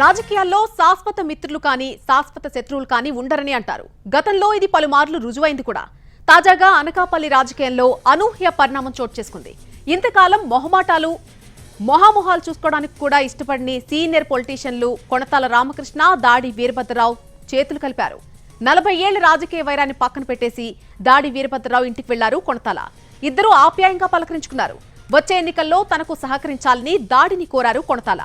రాజకీయాల్లో శాశ్వత మిత్రులు కానీ శాశ్వత శత్రువులు కానీ ఉండరని అంటారు. గతంలో ఇది పలుమార్లు రుజువైంది కూడా. తాజాగా అనకాపల్లి రాజకీయాల్లో అనూహ్య పరిణామం చోటు చేసుకుంది. ఇంతకాలం మొహమాటాలు మొహామొహాలు చూసుకోవడానికి కూడా ఇష్టపడని సీనియర్ పొలిటీషియన్లు కొణతాల రామకృష్ణ దాడి వీరభద్రరావు చేతులు కలిపారు. నలభై ఏళ్ళ రాజకీయ వైరాన్ని పక్కన పెట్టేసి దాడి వీరభద్రరావు ఇంటికి వెళ్ళారు కొణతాల ఇద్దరూ ఆప్యాయంగా పలకరించుకున్నారు. వచ్చే ఎన్నికల్లో తనకు సహకరించాలని దాడిని కోరారు కొణతాల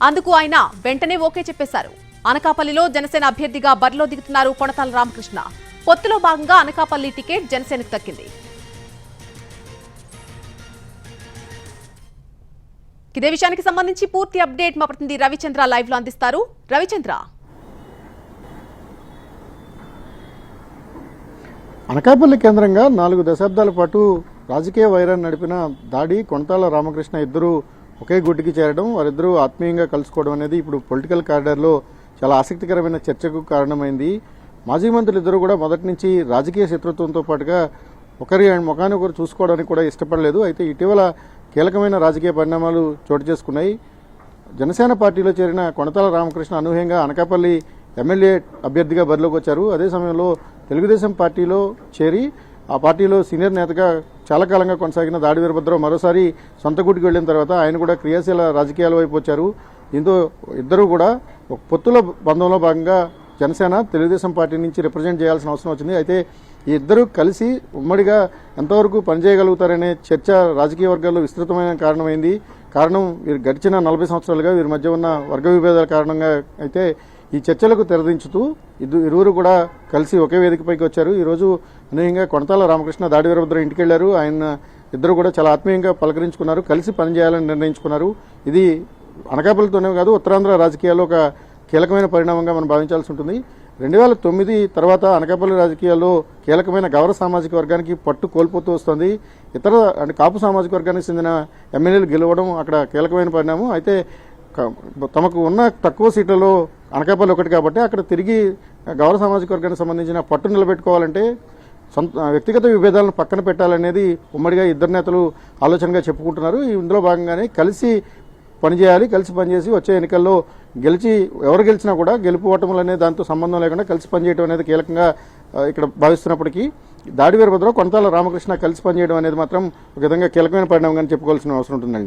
అందుకు ఆయన వెంటనే ఓకే చెప్పేశారు. అనకాపల్లిలో జనసేన అభ్యర్థిగా బరిలో దిగుతున్నారు కొనతాల రామకృష్ణ. పొత్తులో భాగంగా అనకాపల్లి టికెట్ జనసేనకు దక్కింది. ఇదే విషయానికి సంబంధించి పూర్తి అప్డేట్ మా ప్రతినిధి రవిచంద్ర లైవ్లో అందిస్తారు. రవిచంద్ర. అనకాపల్లి కేంద్రంగా నాలుగు దశాబ్దాల పాటు రాజకీయ వైరాన్ని నడిపిన దాడి కొణతాల రామకృష్ణ ఇద్దరు ఒకే గుడ్డుకి చేరడం వారిద్దరూ ఆత్మీయంగా కలుసుకోవడం అనేది ఇప్పుడు పొలిటికల్ కారిడార్లో చాలా ఆసక్తికరమైన చర్చకు కారణమైంది. మాజీ మంత్రులు ఇద్దరు కూడా మొదటి నుంచి రాజకీయ శత్రుత్వంతో పాటుగా ఒకరి ముఖాన్ని ఒకరు చూసుకోవడానికి కూడా ఇష్టపడలేదు. అయితే ఇటీవల కీలకమైన రాజకీయ పరిణామాలు చోటు చేసుకున్నాయి. జనసేన పార్టీలో చేరిన కొనతాల రామకృష్ణ అనూహ్యంగా అనకాపల్లి ఎమ్మెల్యే అభ్యర్థిగా బరిలోకి వచ్చారు. అదే సమయంలో తెలుగుదేశం పార్టీలో చేరి ఆ పార్టీలో సీనియర్ నేతగా చాలా కాలంగా కొనసాగిన దాడి వీరభద్రరావు మరోసారి సొంత గుడికి వెళ్ళిన తర్వాత ఆయన కూడా క్రియాశీల రాజకీయాల వైపు వచ్చారు. దీంతో ఇద్దరు కూడా ఒక పొత్తుల బంధంలో భాగంగా జనసేన తెలుగుదేశం పార్టీ నుంచి రిప్రజెంట్ చేయాల్సిన అవసరం వచ్చింది. అయితే ఈ ఇద్దరు కలిసి ఉమ్మడిగా ఎంతవరకు పనిచేయగలుగుతారనే చర్చ రాజకీయ వర్గాల్లో విస్తృతమైన కారణమైంది. కారణం వీరు గడిచిన నలభై సంవత్సరాలుగా వీరి మధ్య ఉన్న వర్గ విభేదాల కారణంగా అయితే ఈ చర్చలకు తెరదించుతూ ఇద్దరు ఇరువురు కూడా కలిసి ఒకే వేదికపైకి వచ్చారు. ఈరోజు అనూహ్యంగా కొనతాల రామకృష్ణ దాడి వీరభద్రం ఇంటికి వెళ్ళారు ఆయన ఇద్దరు కూడా చాలా ఆత్మీయంగా పలకరించుకున్నారు. కలిసి పనిచేయాలని నిర్ణయించుకున్నారు. ఇది అనకాపల్లితోనే కాదు ఉత్తరాంధ్ర రాజకీయాల్లో ఒక కీలకమైన పరిణామంగా మనం భావించాల్సి ఉంటుంది. రెండు వేల తొమ్మిది తర్వాత అనకాపల్లి రాజకీయాల్లో కీలకమైన గౌరవ సామాజిక వర్గానికి పట్టు కోల్పోతూ వస్తుంది. ఇతర అంటే కాపు సామాజిక వర్గానికి చెందిన ఎమ్మెల్యేలు గెలవడం అక్కడ కీలకమైన పరిణామం. అయితే తమకు ఉన్న తక్కువ సీట్లలో అనకాపల్లి ఒకటి కాబట్టి అక్కడ తిరిగి గౌరవ సామాజిక వర్గానికి సంబంధించిన పట్టు నిలబెట్టుకోవాలంటే సొంత వ్యక్తిగత విభేదాలను పక్కన పెట్టాలనేది ఉమ్మడిగా ఇద్దరు నేతలు ఆలోచనగా చెప్పుకుంటున్నారు. ఇందులో భాగంగానే కలిసి పనిచేయాలి కలిసి పనిచేసి వచ్చే ఎన్నికల్లో గెలిచి ఎవరు గెలిచినా కూడా గెలుపు ఓటములు అనే దాంతో సంబంధం లేకుండా కలిసి పనిచేయడం అనేది కీలకంగా ఇక్కడ భావిస్తున్నప్పటికీ దాడి వీరభద్రరావు కొంతాల రామకృష్ణ కలిసి పనిచేయడం అనేది మాత్రం ఒక విధంగా కీలకమైన పరిణామంగా చెప్పుకోవాల్సిన అవసరం ఉంటుందండి.